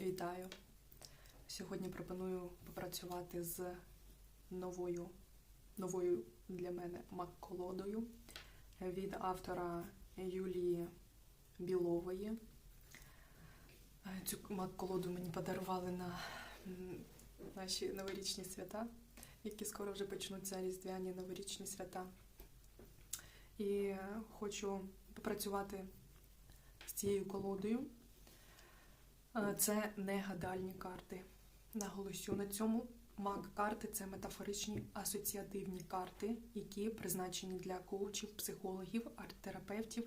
Вітаю! Сьогодні пропоную попрацювати з новою, новою для мене мак-колодою від автора Юлії Білової. Цю мак-колоду мені подарували на наші новорічні свята, які скоро вже почнуться різдвяні новорічні свята. І хочу попрацювати з цією колодою. Це не гадальні карти. Наголосю на цьому. Маг-карти це метафоричні асоціативні карти, які призначені для коучів, психологів, арт-терапевтів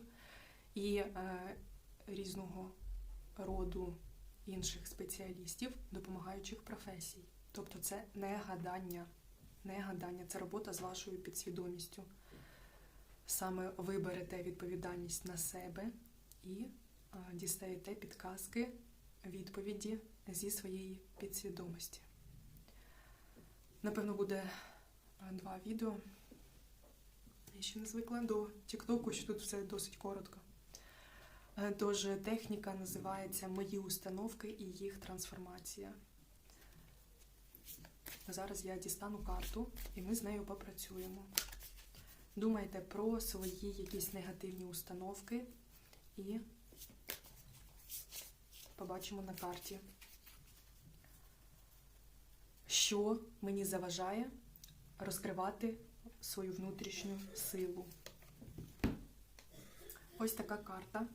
і е, різного роду інших спеціалістів, допомагаючих професій. Тобто це не гадання. Не гадання, це робота з вашою підсвідомістю. Саме ви берете відповідальність на себе і е, дістаєте підказки відповіді зі своєї підсвідомості. Напевно, буде е, два відео. Я ще не звикла до Тіктоку, що тут все досить коротко. Е, Тож техніка називається Мої установки і їх трансформація. Зараз я дістану карту і ми з нею попрацюємо. Думайте про свої якісь негативні установки і побачимо на карті, що мені заважає розкривати свою внутрішню силу. Ось така карта.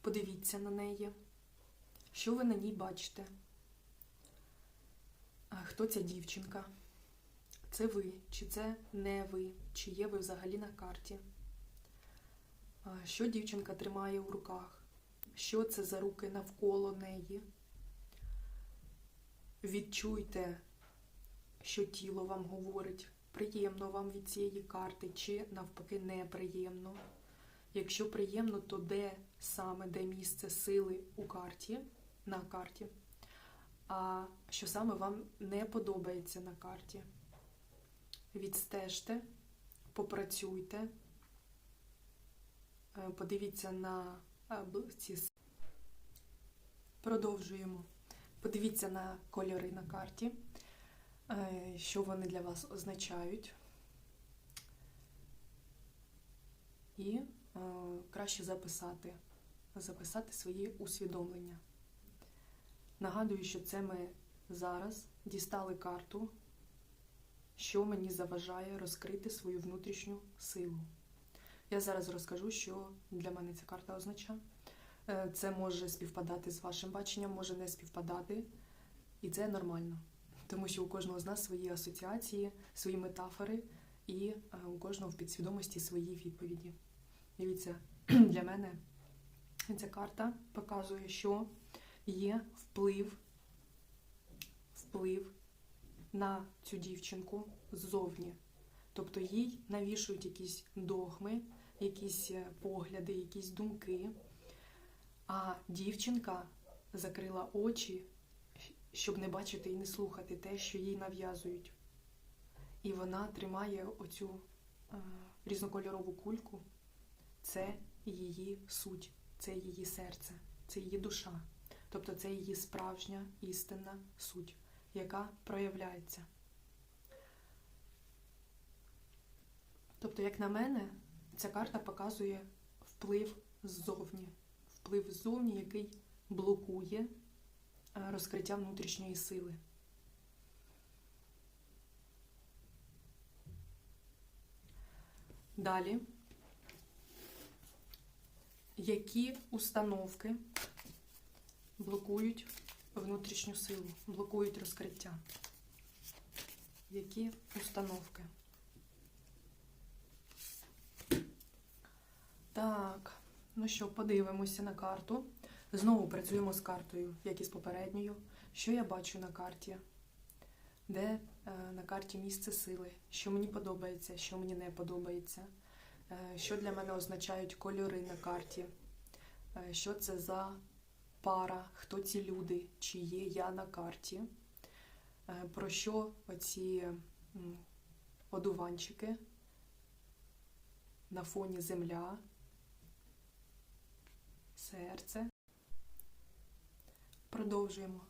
Подивіться на неї. Що ви на ній бачите? Хто ця дівчинка? Це ви, чи це не ви, чи є ви взагалі на карті? Що дівчинка тримає у руках? Що це за руки навколо неї? Відчуйте, що тіло вам говорить, приємно вам від цієї карти, чи навпаки неприємно. Якщо приємно, то де саме де місце сили у карті, на карті, а що саме вам не подобається на карті? Відстежте, попрацюйте, е, подивіться на е, бл- ці с- Продовжуємо. Подивіться на кольори на карті, е, що вони для вас означають. І е, краще записати, записати свої усвідомлення. Нагадую, що це ми зараз дістали карту, що мені заважає розкрити свою внутрішню силу. Я зараз розкажу, що для мене ця карта означає. Е, Це може співпадати з вашим баченням, може не співпадати, і це нормально, тому що у кожного з нас свої асоціації, свої метафори, і е, у кожного в підсвідомості свої відповіді. Дивіться, для мене ця карта показує, що є вплив, вплив на цю дівчинку ззовні. Тобто їй навішують якісь догми, якісь е, погляди, якісь думки. А дівчинка закрила очі, щоб не бачити і не слухати те, що їй нав'язують. І вона тримає оцю е, різнокольорову кульку. Це її суть, це її серце, це її душа. Тобто це її справжня істинна суть, яка проявляється. Тобто, як на мене, ця карта показує вплив ззовні, вплив ззовні, який блокує е, розкриття внутрішньої сили. Далі. Які установки блокують внутрішню силу, блокують розкриття? Які установки? Так, ну що, подивимося на карту. Знову працюємо з картою, як і з попередньою. Що я бачу на карті? Де е, на карті місце сили? Що мені подобається, що мені не подобається? Е, що для мене означають кольори на карті? Е, що це за пара? Хто ці люди? Чи є я на карті? Про що оці одуванчики? На фоні земля, серце. Продовжуємо.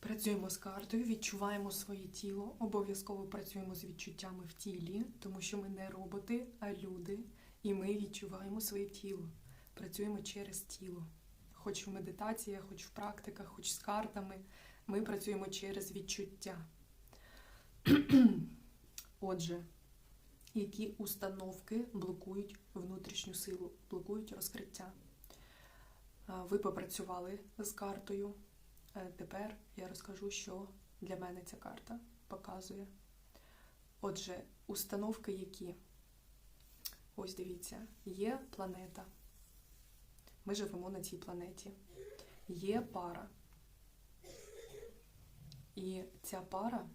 Працюємо з картою, відчуваємо своє тіло. Обов'язково працюємо з відчуттями в тілі, тому що ми не роботи, а люди. І ми відчуваємо своє тіло. Працюємо через тіло. Хоч в медитаціях, хоч в практиках, хоч з картами. Ми працюємо через відчуття. Отже, які установки блокують внутрішню силу, блокують розкриття? Ви попрацювали з картою. Е, Тепер я розкажу, що для мене ця карта показує. Отже, установки які? Ось дивіться, є планета. Ми живемо на цій планеті. Є пара. І ця пара.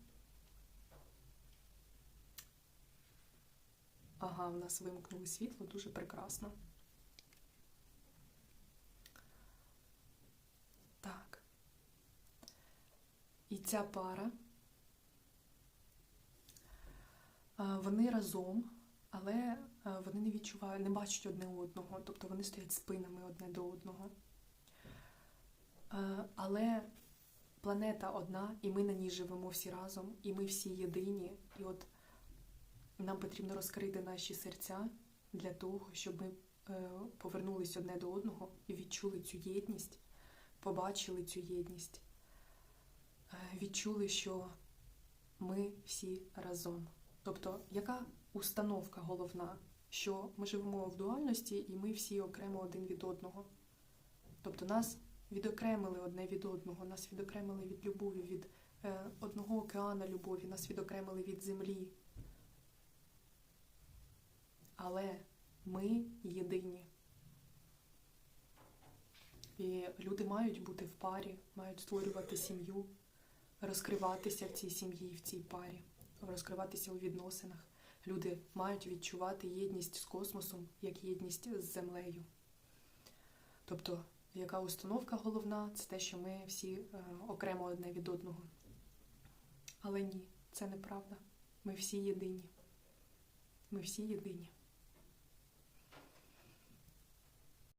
Ага, в нас вимкнули світло, дуже прекрасно. Так. І ця пара. Вони разом, але вони не відчувають, не бачать одне одного, тобто вони стоять спинами одне до одного. Але планета одна, і ми на ній живемо всі разом, і ми всі єдині. І от нам потрібно розкрити наші серця для того, щоб ми е, повернулись одне до одного і відчули цю єдність, побачили цю єдність, е, відчули, що ми всі разом. Тобто, яка установка головна, що ми живемо в дуальності і ми всі окремо один від одного. Тобто нас відокремили одне від одного, нас відокремили від любові, від е, одного океану любові, нас відокремили від землі. Але ми єдині. І люди мають бути в парі, мають створювати сім'ю, розкриватися в цій сім'ї, в цій парі, розкриватися у відносинах. Люди мають відчувати єдність з космосом, як єдність з землею. Тобто, яка установка головна, це те, що ми всі е, окремо одне від одного. Але ні, це неправда. Ми всі єдині. Ми всі єдині.